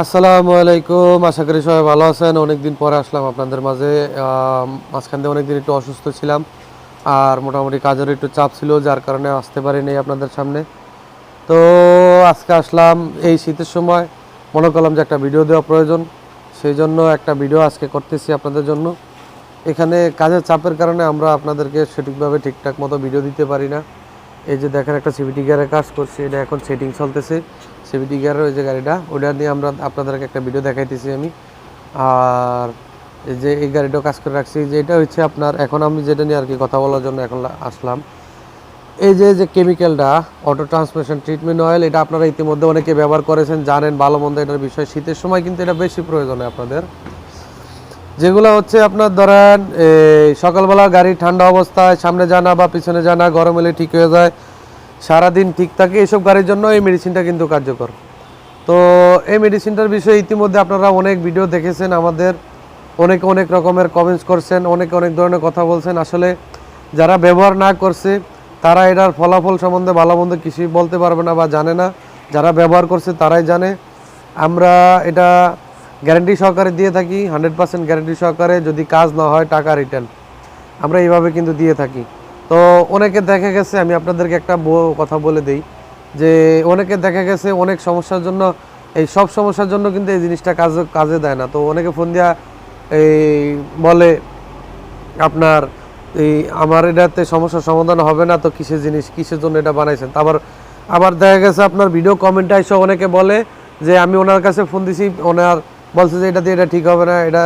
আসসালামু আলাইকুম। আশা করি সবাই ভালো আছেন। অনেকদিন পরে আসলাম আপনাদের মাঝে। মাঝখান দিয়ে অনেকদিন একটু অসুস্থ ছিলাম আর মোটামুটি কাজের একটু চাপ ছিল, যার কারণে আসতে পারিনি আপনাদের সামনে। তো আজকে আসলাম এই শীতের সময়। মনে করলাম যে একটা ভিডিও দেওয়া প্রয়োজন। সেই জন্য একটা ভিডিও আজকে করতেছি আপনাদের জন্য। এখানে কাজের চাপের কারণে আমরা আপনাদেরকে সঠিকভাবে ঠিকঠাক মতো ভিডিও দিতে পারি না। এই যে দেখেন একটা সিভিটি গিয়ারের কাজ করছি। এটা এখন সেটিং চলতেছে। সিভিটি গিয়ারের ওই যে গাড়িটা ওটা নিয়ে আমরা আপনাদেরকে একটা ভিডিও দেখাইতেছি আমি। আর এই যে এই গাড়িটাও কাজ করে রাখছি, যে এটা হচ্ছে আপনার, এখন আমি যেটা নিয়ে আর কি কথা বলার জন্য এখন আসলাম। এই যে যে কেমিক্যালটা অটো ট্রান্সমিশন ট্রিটমেন্ট অয়েল এটা আপনারা ইতিমধ্যে অনেকে ব্যবহার করেছেন, জানেন, ভালো মন্দ এটার বিষয়। শীতের সময় কিন্তু এটা বেশি প্রয়োজন হয় আপনাদের। যেগুলো হচ্ছে আপনার ধরেন সকালবেলা গাড়ি ঠান্ডা অবস্থায়, সামনে জানা বা পিছনে জানা, গরম এলে ঠিক হয়ে যায়। সারাদিন ঠিক থাকে এইসব গাড়ির জন্য এই মেডিসিনটা কিন্তু কার্যকর। তো এই মেডিসিনটার বিষয়ে ইতিমধ্যে আপনারা অনেক ভিডিও দেখেছেন, আমাদের অনেক অনেক রকমের কমেন্টস করছেন, অনেক অনেক ধরনের কথা বলছেন। আসলে যারা ব্যবহার না করছে, তারা এটার ফলাফল সম্বন্ধে ভালো মন্দ কিছুই বলতে পারবে না বা জানে না। যারা ব্যবহার করছে, তারাই জানে। আমরা এটা গ্যারান্টি সহকারে দিয়ে থাকি হান্ড্রেড পার্সেন্ট গ্যারান্টি সহকারে যদি কাজ না হয়, টাকা রিটার্ন আমরা এইভাবে কিন্তু দিয়ে থাকি। তো অনেকে দেখা গেছে, আমি আপনাদেরকে একটা কথা বলে দেই যে অনেকে দেখা গেছে অনেক সমস্যার জন্য, এই সব সমস্যার জন্য কিন্তু এই জিনিসটা কাজে কাজে দেয় না। তো অনেকে ফোন দিয়া এই বলে, আপনার এই আমার এটাতে সমস্যার সমাধান হবে না, তো কিসের জিনিস, কিসের জন্য এটা বানাইছেন? আবার আবার দেখা গেছে আপনার ভিডিও কমেন্টে এসে অনেকে বলে যে, আমি ওনার কাছে ফোন দিছি, ওনার বলছে যে, এটা দিয়ে এটা ঠিক হবে না, এটা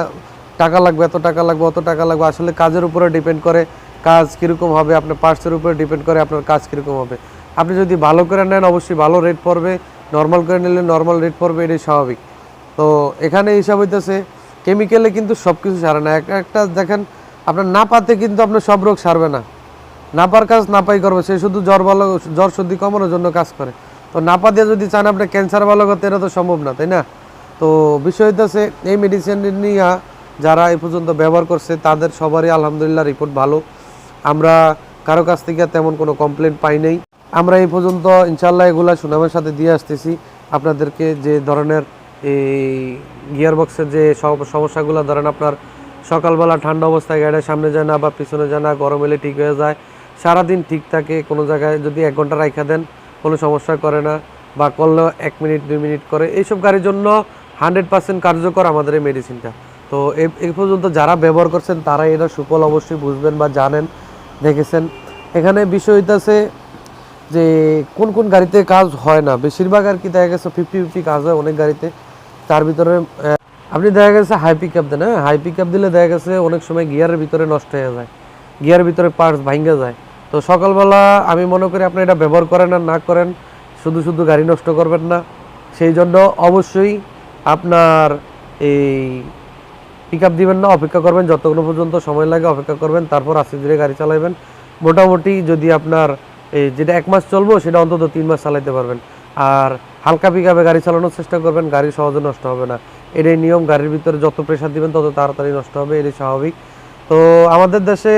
টাকা লাগবে, এত টাকা লাগবে, অত টাকা লাগবে। আসলে কাজের উপরে ডিপেন্ড করে কাজ কীরকম হবে, আপনার পার্টসের উপরে ডিপেন্ড করে আপনার কাজ কীরকম হবে। আপনি যদি ভালো করে নেন, অবশ্যই ভালো রেট পড়বে নর্মাল করে নিলে নর্মাল রেট পড়বে, এটাই স্বাভাবিক। তো এখানে হিসাব হইতেছে কেমিক্যালে কিন্তু সব কিছু সারে না। একটা দেখেন, আপনার না পাতে কিন্তু আপনার সব রোগ সারবে না। নাপার কাজ নাপাই করবে। সে শুধু জ্বর ভালো, জ্বর সর্দি কমানোর জন্য কাজ করে। তো নাপা দিয়ে যদি চান আপনি ক্যান্সার ভালো করতে, এটা তো সম্ভব না, তাই না? তো বিষয় হইতেছে, এই মেডিসিন নিয়ে যারা এই পর্যন্ত ব্যবহার করছে, তাদের সবারই আলহামদুলিল্লাহ রিপোর্ট ভালো। আমরা কারও কাছ থেকে তেমন কোনো কমপ্লেন পাই নাই। আমরা এই পর্যন্ত ইনশাল্লাহ এগুলা সুনামের সাথে দিয়ে আসতেছি। আপনাদেরকে যে ধরনের এই গিয়ার বক্সের যে সমস্যাগুলো, ধরেন আপনার সকালবেলা ঠান্ডা অবস্থায় গাড়ির সামনে যায় না বা পিছনে যায় না, গরম এলে ঠিক হয়ে যায়, সারাদিন ঠিক থাকে, কোনো জায়গায় যদি এক ঘণ্টা রাখা দেন, কোনো সমস্যা করে না, বা করলেও এক মিনিট, দুই মিনিট করে, এইসব গাড়ির জন্য হান্ড্রেড পার্সেন্ট কার্যকর আমাদের এই মেডিসিনটা তো এই পর্যন্ত যারা ব্যবহার করছেন, তারা এটা সুফল অবশ্যই বুঝবেন বা জানেন। দেখেছেন? এখানে বিষয় হইতাছে যে কোন কোন গাড়িতে কাজ হয় না। বেশিরভাগ আর কি দেখা গেছে ফিফটি ফিফটি কাজ হয় অনেক গাড়িতে। তার ভিতরে আপনি দেখা গেছে হাই পিক আপ দেন হ্যাঁ? হাই পিক আপ দিলে দেখা গেছে অনেক সময় গিয়ারের ভিতরে নষ্ট হয়ে যায়। গিয়ারের ভিতরে পার্টস ভাঙ্গে যায়। তো সকালবেলা আমি মনে করি আপনি এটা ব্যবহার করেন আর না করেন, শুধু শুধু গাড়ি নষ্ট করবেন না। সেই জন্য অবশ্যই আপনার এই পিক আপ দিবেন না, অপেক্ষা করবেন যতক্ষণ পর্যন্ত সময় লাগে অপেক্ষা করবেন, তারপর আস্তে ধীরে গাড়ি চালাবেন মোটামুটি যদি আপনার এই যেটা এক মাস চলবো, সেটা অন্তত তিন মাস চালাইতে পারবেন। আর হালকা পিক আপে গাড়ি চালানোর চেষ্টা করবেন, গাড়ি সহজে নষ্ট হবে না। এটাই নিয়ম, গাড়ির ভিতরে যত প্রেশার দিবেন, তত তাড়াতাড়ি নষ্ট হবে, এটাই স্বাভাবিক। তো আমাদের দেশে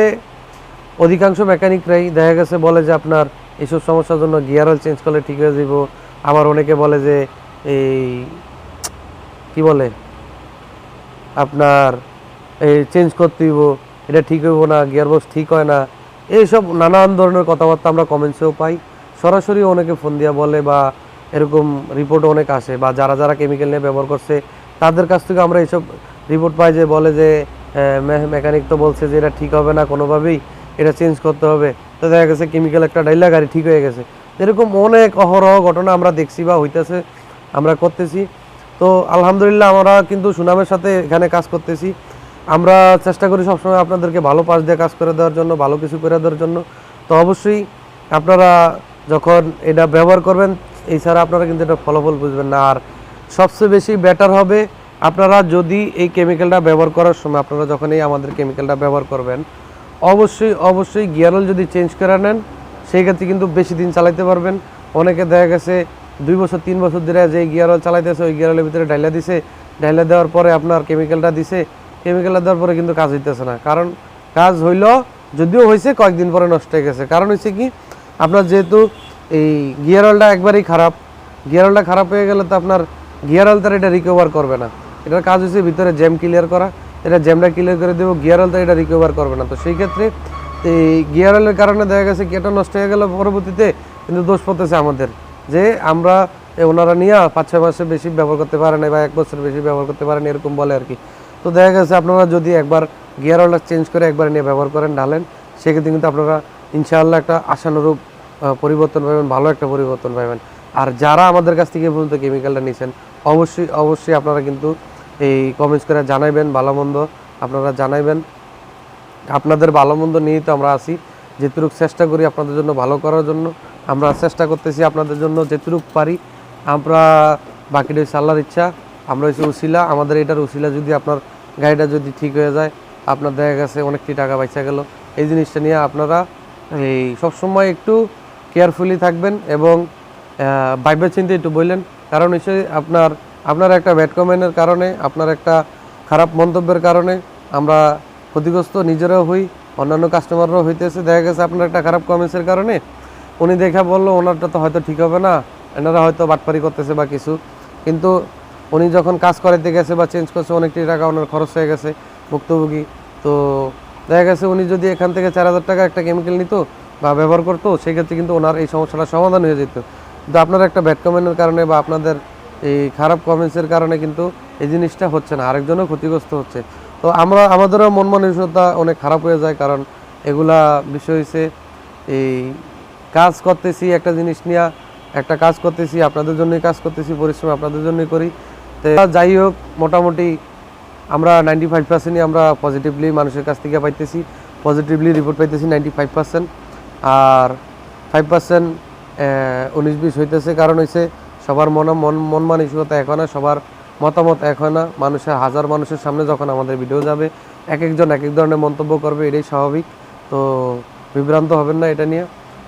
অধিকাংশ মেকানিকরাই দেখা গেছে বলে যে আপনার এইসব সমস্যার জন্য গিয়ার অয়েল চেঞ্জ করলে ঠিক হয়ে যাব আবার অনেকে বলে যে এই কি বলে? আপনার এই চেঞ্জ করতে হইব, এটা ঠিক হইব না গিয়ার বক্স ঠিক হয় না, এইসব নানান ধরনের কথাবার্তা আমরা কমেন্টসেও পাই। সরাসরি অনেকে ফোন দিয়া বলে বা এরকম রিপোর্ট অনেক আসে বা যারা যারা কেমিক্যাল নিয়ে ব্যবহার করছে, তাদের কাছ থেকে আমরা এইসব রিপোর্ট পাই যে বলে যে মেকানিক তো বলছে যে এটা ঠিক হবে না কোনোভাবেই, এটা চেঞ্জ করতে হবে। তো দেখা গেছে কেমিক্যাল একটা ডাইলা গাড়ি ঠিক হয়ে গেছে। এরকম অনেক অহরহ ঘটনা আমরা দেখছি বা হইতেছে, আমরা করতেছি। তো আলহামদুলিল্লাহ আমরা কিন্তু সুনামের সাথে এখানে কাজ করতেছি। আমরা চেষ্টা করি সবসময় আপনাদেরকে ভালো পাশ দিয়ে কাজ করে দেওয়ার জন্য, ভালো কিছু করে দেওয়ার জন্য। তো অবশ্যই আপনারা যখন এটা ব্যবহার করবেন এছাড়া আপনারা কিন্তু এটা ফলাফল বুঝবেন না। আর সবচেয়ে বেশি বেটার হবে, আপনারা যদি এই কেমিক্যালটা ব্যবহার করার সময় আপনারা যখন এই আমাদের কেমিক্যালটা ব্যবহার করবেন, অবশ্যই অবশ্যই গিয়ারল যদি চেঞ্জ করে নেন, সেই ক্ষেত্রে কিন্তু বেশি দিন চালাইতে পারবেন। অনেকে দেখা গেছে দুই বছর, তিন বছর ধরে যে গিয়ার অয়েল চালাইতেছে, ওই গিয়ার অয়েলের ভিতরে ডাইলা দিছে। ডাইলা দেওয়ার পরে আপনার কেমিক্যালটা দিছে। কেমিক্যালটা দেওয়ার পরে কিন্তু কাজ হইতেছে না। কারণ কাজ হইল, যদিও হয়েছে কয়েকদিন পরে নষ্ট হয়ে গেছে। কারণ হচ্ছে কি, আপনার যেহেতু এই গিয়ার অয়েলটা একবারেই খারাপ। গিয়ার অয়েলটা খারাপ হয়ে গেলে তো আপনার গিয়ার অয়েল তার এটা রিকভার করবে না। এটার কাজ হচ্ছে ভিতরে জ্যাম ক্লিয়ার করা। এটা জ্যামটা ক্লিয়ার করে দেবো, গিয়ার অয়েল তার এটা রিকভার করবে না। তো সেই ক্ষেত্রে এই গিয়ার অয়েলের কারণে দেখা গেছে কি, এটা নষ্ট হয়ে গেল পরবর্তীতে, কিন্তু দোষ পড়তেছে আমাদের। যে আমরা ওনারা নিয়ে পাঁচ ছয় মাসের বেশি ব্যবহার করতে পারেন বা এক বছর বেশি ব্যবহার করতে পারেন এরকম বলে আর কি। তো দেখা গেছে আপনারা যদি একবার গিয়ার অয়েলটা চেঞ্জ করে একবার নিয়ে ব্যবহার করেন, ঢালেন, সেক্ষেত্রে কিন্তু আপনারা ইনশাআল্লাহ একটা আশানুরূপ পরিবর্তন পাবেন ভালো একটা পরিবর্তন পাবেন আর যারা আমাদের কাছ থেকে পর্যন্ত কেমিক্যালটা নিয়েছেন অবশ্যই অবশ্যই আপনারা কিন্তু এই কমেন্টস করে জানাইবেন, ভালো মন্দ আপনারা জানাইবেন। আপনাদের ভালো মন্দ নিয়েই তো আমরা আছি। যেটুকু চেষ্টা করি আপনাদের জন্য ভালো করার জন্য। আমরা চেষ্টা করতেছি আপনাদের জন্য যেটুকু পারি। আমরা বাকিটা হচ্ছে আল্লাহর ইচ্ছা, আমরা হচ্ছে উশিলা আমাদের এটার উশিলা যদি আপনার গাড়িটা যদি ঠিক হয়ে যায়, আপনার দেখা গেছে অনেকটি টাকা বাইচা গেল। এই জিনিসটা নিয়ে আপনারা এই সবসময় একটু কেয়ারফুলি থাকবেন এবং বাইবে চিন্তে একটু বললেন। কারণ হচ্ছে আপনার আপনার একটা ব্যাড কারণে, আপনার একটা খারাপ মন্তব্যের কারণে আমরা ক্ষতিগ্রস্ত নিজেরাও হই। অন্যান্য কাস্টমাররাও হইতেছে, দেখা গেছে আপনার একটা খারাপ কমেন্টসের কারণে। উনি দেখা বলল, ওনারটা তো হয়তো ঠিক হবে না, এনারা হয়তো বাটপারি করতেছে বা কিছু। কিন্তু উনি যখন কাজ করাইতে গেছে বা চেঞ্জ করছে অনেকটি টাকা ওনার খরচ হয়ে গেছে ভুক্তভোগী। তো দেখা গেছে উনি যদি এখান থেকে চার হাজার টাকা একটা কেমিক্যাল নিত বা ব্যবহার করতো, সেক্ষেত্রে কিন্তু ওনার এই সমস্যাটা সমাধান হয়ে যেত। কিন্তু আপনার একটা ব্যাড কমেন্টের কারণে বা আপনাদের এই খারাপ কমেন্টসের কারণে কিন্তু এই জিনিসটা হচ্ছে না, আরেকজনও ক্ষতিগ্রস্ত হচ্ছে। তো আমরা, আমাদেরও মন মানসিকতা অনেক খারাপ হয়ে যায়, কারণ এগুলা বিষয় হচ্ছে এই কাজ করতেছি, একটা জিনিস নিয়ে একটা কাজ করতেছি, আপনাদের জন্যই কাজ করতেছি, পরিশ্রম আপনাদের জন্যই করি। তো যাই হোক, মোটামুটি আমরা নাইনটি ফাইভ পার্সেন্টই আমরা পজিটিভলি মানুষের কাছ থেকে পাইতেছি পজিটিভলি রিপোর্ট পাইতেছি নাইনটি ফাইভ পার্সেন্ট আর ফাইভ পার্সেন্ট উনিশ বিশ হইতেছে, কারণ হইছে সবার মন মন মন মানসিকতা এখন সবার মতামত এখন না। মানুষের, হাজার মানুষের সামনে যখন আমাদের ভিডিও যাবে, এক একজন এক এক ধরনের মন্তব্য করবে, এটাই স্বাভাবিক। তো বিভ্রান্ত হবেন না এটা নিয়ে।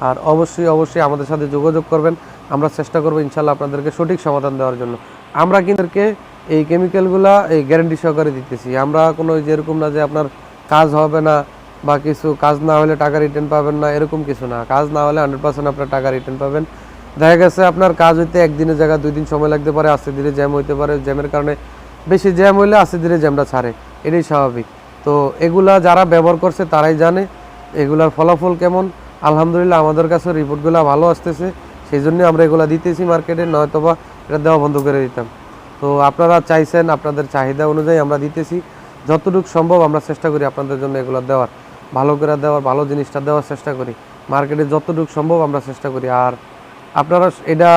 আর অবশ্যই অবশ্যই আমাদের সাথে যোগাযোগ করবেন। আমরা চেষ্টা করব ইনশাল্লাহ আপনাদেরকে সঠিক সমাধান দেওয়ার জন্য। আমরা কিন্তু এই কেমিক্যালগুলা এই গ্যারেন্টি সহকারে দিতেছি। আমরা কোনো যেরকম না যে আপনার কাজ হবে না বা কিছু কাজ না হলে টাকা রিটার্ন পাবেন না, এরকম কিছু না। কাজ না হলে হান্ড্রেড পার্সেন্ট আপনার টাকা রিটার্ন পাবেন। দেখা গেছে আপনার কাজ হইতে একদিনের জায়গায় দুই দিন সময় লাগতে পারে, আস্তে ধীরে জ্যাম হইতে পারে। জ্যামের কারণে বেশি জ্যাম হইলে আস্তে ধীরে জ্যামটা ছাড়ে। এটাই স্বাভাবিক। তো এগুলা যারা ব্যবহার করছে তারাই জানে এগুলার ফলাফল কেমন। আলহামদুলিল্লাহ আমাদের কাছে রিপোর্টগুলো ভালো আসতেছে। সেই জন্য আমরা এগুলা দিতেছি মার্কেটে, নয়তোবা এটা দেওয়া বন্ধ করে দিতাম। তো আপনারা চাইছেন, আপনাদের চাহিদা অনুযায়ী আমরা দিতেছি। যতটুকু সম্ভব আমরা চেষ্টা করি আপনাদের জন্য এগুলো দেওয়ার। ভালো করে দেওয়ার, ভালো জিনিসটা দেওয়ার চেষ্টা করি। মার্কেটে যতটুকু সম্ভব আমরা চেষ্টা করি। আর আপনারা এটা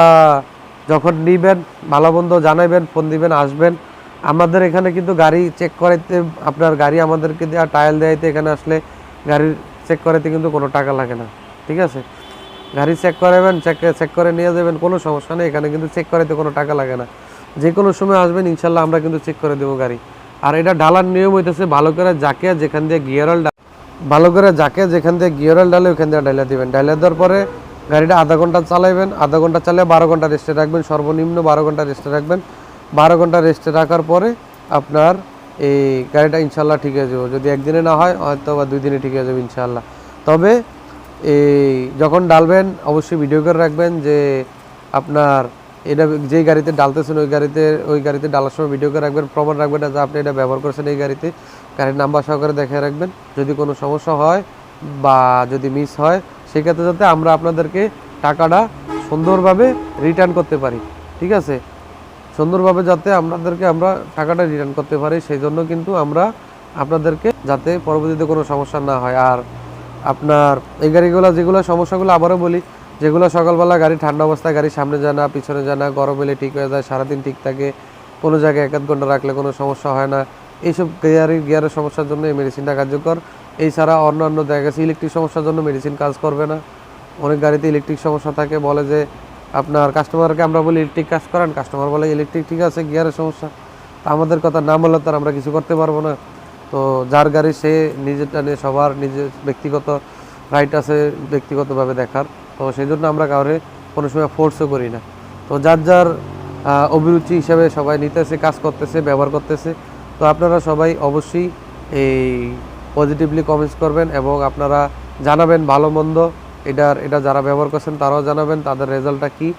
যখন নিবেন ভালো মন্দ জানাবেন ফোন দিবেন, আসবেন। আমাদের এখানে কিন্তু গাড়ি চেক করাইতে, আপনার গাড়ি আমাদেরকে দেওয়া টায়াল দেওয়াইতে এখানে আসলে গাড়ির চেক করাইতে কিন্তু কোনো টাকা লাগে না। ঠিক আছে? গাড়ি চেক করাবেন চেক চেক করে নিয়ে যাবেন, কোনো সমস্যা নেই। এখানে কিন্তু চেক করাইতে কোনো টাকা লাগে না। যে কোনো সময় আসবেন, ইনশাল্লাহ আমরা কিন্তু চেক করে দেবো গাড়ি। আর এটা ঢালার নিয়ম হইতেছে, ভালো করে যাকে যেখান দিয়ে গিয়ার অয়েল ভালো করে যাকে যেখান দিয়ে গিয়ার অয়েল ডালে ওখান দিয়ে ডাইলা দিবেন। ডাইলা দেওয়ার পরে গাড়িটা আধা ঘণ্টা চালাইবেন, আধা ঘণ্টা চালিয়ে বারো ঘণ্টা রেস্টে রাখবেন, সর্বনিম্ন বারো ঘণ্টা রেস্টে রাখবেন। বারো ঘণ্টা রেস্টে রাখার পরে আপনার এই গাড়িটা ইনশাল্লাহ ঠিক হয়ে যাবে। যদি একদিনে না হয়, হয়তো বা দুই দিনে ঠিক হয়ে যাবে ইনশাল্লাহ তবে এই যখন ডালবেন, অবশ্যই ভিডিও করে রাখবেন যে আপনার এটা যেই গাড়িতে ডালতেছেন, ওই গাড়িতে ওই গাড়িতে ডালার সময় ভিডিও করে রাখবেন। প্রমাণ রাখবেন না যে আপনি এটা ব্যবহার করছেন এই গাড়িতে। গাড়ির নাম্বার সহকারে দেখে রাখবেন। যদি কোনো সমস্যা হয় বা যদি মিস হয় সেক্ষেত্রে যাতে আমরা আপনাদেরকে টাকাটা সুন্দরভাবে রিটার্ন করতে পারি, ঠিক আছে? সুন্দরভাবে যাতে আপনাদেরকে আমরা টাকাটা রিটার্ন করতে পারি, সেই জন্য কিন্তু আমরা আপনাদেরকে যাতে পরবর্তীতে কোনো সমস্যা না হয়। আর আপনার এই গাড়িগুলো, যেগুলো সমস্যাগুলো আবারও বলি, যেগুলো সকালবেলা গাড়ি ঠান্ডা অবস্থায় গাড়ি সামনে যায় না, পিছনে যায় না, গরম এলে ঠিক হয়ে যায়, সারাদিন ঠিক থাকে, কোনো জায়গায় এক ঘণ্টা রাখলে কোনো সমস্যা হয় না, এইসব গিয়ারের গিয়ারের সমস্যার জন্য এই মেডিসিনটা কার্যকর। এছাড়া অন্যান্য দেখা গেছে ইলেকট্রিক সমস্যার জন্য মেডিসিন কাজ করবে না। অনেক গাড়িতে ইলেকট্রিক সমস্যা থাকে, বলে যে আপনার কাস্টমারকে আমরা বলি ইলেকট্রিক কাজ করান কাস্টমার বলে ইলেকট্রিক ঠিক আছে গিয়ারের সমস্যা। তা আমাদের কথা না বললে তার আমরা কিছু করতে পারব না। তো যার গাড়ি সে নিজেরটা নিয়ে সবার নিজের ব্যক্তিগত রাইট আছে, ব্যক্তিগতভাবে দেখার। তো সেই জন্য আমরা কাউরে কোনো সময় ফোর্সও করি না। তো যার যার অভিরুচি হিসাবে সবাই নিতেছে, কাজ করতেছে, ব্যবহার করতেছে, তো আপনারা সবাই অবশ্যই এই পজিটিভলি কমেন্টস করবেন এবং আপনারা জানাবেন ভালো, মন্দ। এটার, এটা যারা ব্যবহার করছেন তারাও জানাবেন তাদের রেজাল্টটা কি।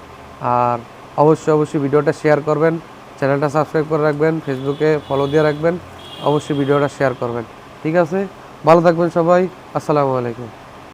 আর অবশ্যই অবশ্যই ভিডিওটা শেয়ার করবেন। চ্যানেলটা সাবস্ক্রাইব করে রাখবেন ফেসবুকে ফলো দিয়ে রাখবেন। অবশ্যই ভিডিওটা শেয়ার করবেন। ঠিক আছে? ভালো থাকবেন সবাই। আসসালামু আলাইকুম।